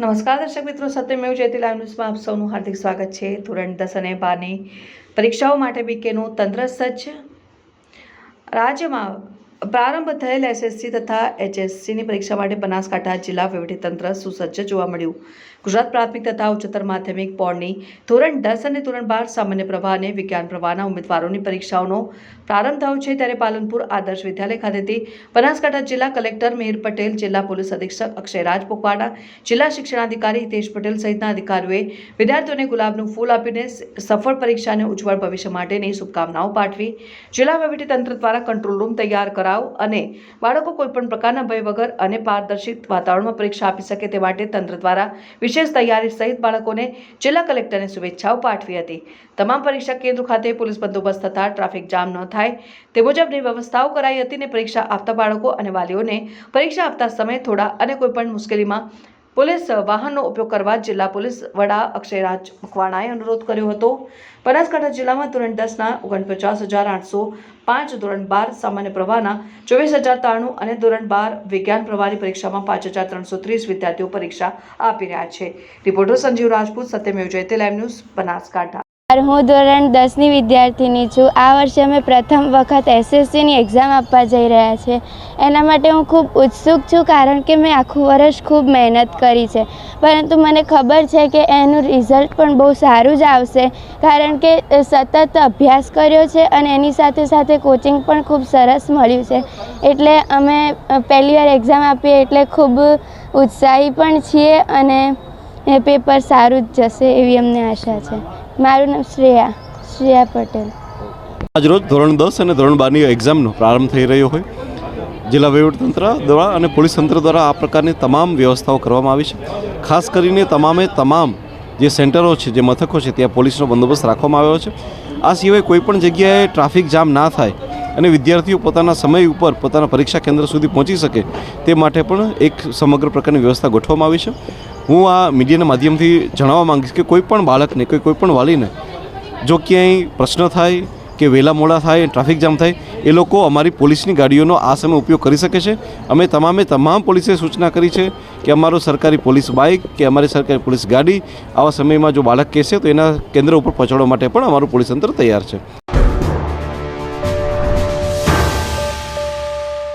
નમસ્કાર દર્શક મિત્રો, સત્યમેવ જયતી લાઈવ ન્યૂઝમાં આપ સૌનું હાર્દિક સ્વાગત છે. ધોરણ દસ અને બારની પરીક્ષાઓ માટે બીકેનું તંત્ર સજ્જ. રાજ્યમાં પ્રારંભ થયેલ એસએસસી તથા એચએસસીની પરીક્ષા માટે બનાસકાંઠા જિલ્લા વહીવટીતંત્ર સુસજ્જ જોવા મળ્યું. ગુજરાત પ્રાથમિક તથા ઉચ્ચતર માધ્યમિક બોર્ડની ધોરણ દસ અને ધોરણ બાર સામાન્ય પ્રવાહ અને વિજ્ઞાન પ્રવાહના ઉમેદવારોની પરીક્ષાઓનો પ્રારંભ થયો છે ત્યારે પાલનપુર આદર્શ વિદ્યાલય ખાતેથી બનાસકાંઠા જિલ્લા કલેક્ટર મિહિર પટેલ, જિલ્લા પોલીસ અધિક્ષક અક્ષયરાજ પોકવાડા જિલ્લા શિક્ષણાધિકારી હિતેશ પટેલ સહિતના અધિકારીઓએ વિદ્યાર્થીઓને ગુલાબનું ફૂલ આપીને સફળ પરીક્ષાને ઉજ્જવળ ભવિષ્ય માટેની શુભકામનાઓ પાઠવી જિલ્લા વહીવટીતંત્ર દ્વારા કંટ્રોલ રૂમ તૈયાર કરાવ અને બાળકો કોઈપણ પ્રકારના ભય વગર અને પારદર્શિત વાતાવરણમાં પરીક્ષા આપી શકે તે માટે તંત્ર દ્વારા વિશેષ તૈયારી સહિત બાળકોને જિલ્લા કલેક્ટરને શુભેચ્છાઓ પાઠવી હતી. તમામ પરીક્ષા કેન્દ્રો ખાતે પોલીસ બંદોબસ્ત તથા ટ્રાફિક જામ ન થાય તે મુજબની વ્યવસ્થાઓ કરાઈ હતી ને પરીક્ષા આપતા બાળકો અને વાલીઓને પરીક્ષા આપતા સમયે થોડા અને કોઈપણ મુશ્કેલીમાં પોલીસ વાહનનો ઉપયોગ કરવા જિલ્લા પોલીસ વડા અક્ષયરાજ મકવાણાએ અનુરોધ કર્યો હતો. બનાસકાંઠા જિલ્લામાં ધોરણ દસના ઓગણપચાસ હજાર આઠસો પાંચ, ધોરણ બાર સામાન્ય પ્રવાહના ચોવીસ હજાર ત્રાણું અને ધોરણ બાર વિજ્ઞાન પ્રવાહની પરીક્ષામાં પાંચ હજાર ત્રણસો ત્રીસ વિદ્યાર્થીઓ પરીક્ષા આપી રહ્યા છે. Reporter Sanjeev Rajput, Satyamev Jayate, live news Banaskantha. હું ધોરણ દસની વિદ્યાર્થીની છું. આ વર્ષે અમે પ્રથમ વખત એસએસસીની એક્ઝામ આપવા જઈ રહ્યા છે. એના માટે હું ખૂબ ઉત્સુક છું કારણ કે મેં આખું વર્ષ ખૂબ મહેનત કરી છે. પરંતુ મને ખબર છે કે એનું રિઝલ્ટ પણ બહુ સારું જ આવશે. કારણ કે સતત અભ્યાસ કર્યો છે અને એની સાથે સાથે કોચિંગ પણ ખૂબ સરસ મળ્યું છે. એટલે અમે પહેલી વાર એક્ઝામ આપીએ એટલે ખૂબ ઉત્સાહી પણ છીએ અને પેપર સારું જ જશે એવી અમને આશા છે. મારું નામ શ્રેયા શ્રેયા પટેલ. આજરોજ ધોરણ દસ અને ધોરણ બારની એક્ઝામનો પ્રારંભ થઈ રહ્યો હોય. જિલ્લા વહીવટતંત્ર દ્વારા અને પોલીસ તંત્ર દ્વારા આ પ્રકારની તમામ વ્યવસ્થાઓ કરવામાં આવી છે. ખાસ કરીને તમામે તમામ જે સેન્ટરો છે, જે મથકો છે, ત્યાં પોલીસનો બંદોબસ્ત રાખવામાં આવ્યો છે. આ સિવાય કોઈપણ જગ્યાએ ટ્રાફિક જામ ના થાય અને વિદ્યાર્થીઓ પોતાના સમય ઉપર પોતાના પરીક્ષા કેન્દ્ર સુધી પહોંચી શકે તે માટે પણ એક સમગ્ર પ્રકારની વ્યવસ્થા ગોઠવવામાં આવી છે. હું આ મીડિયાના માધ્યમથી જણાવવા માંગીશ કે કોઈ પણ બાળકને કોઈ પણ વાલીને જો ક્યાંય પ્રશ્ન થાય કે વહેલા મોડા થાય, ટ્રાફિક જામ થાય, એ લોકો અમારી પોલીસની ગાડીઓનો આ સમય ઉપયોગ કરી શકે છે. અમે તમામે તમામ પોલીસે સૂચના કરી છે કે અમારો સરકારી પોલીસ બાઇક કે અમારી સરકારી પોલીસ ગાડી આવા સમયમાં જો બાળક કહેશે તો એના કેન્દ્ર ઉપર પહોંચાડવા માટે પણ અમારું પોલીસ તંત્ર તૈયાર છે.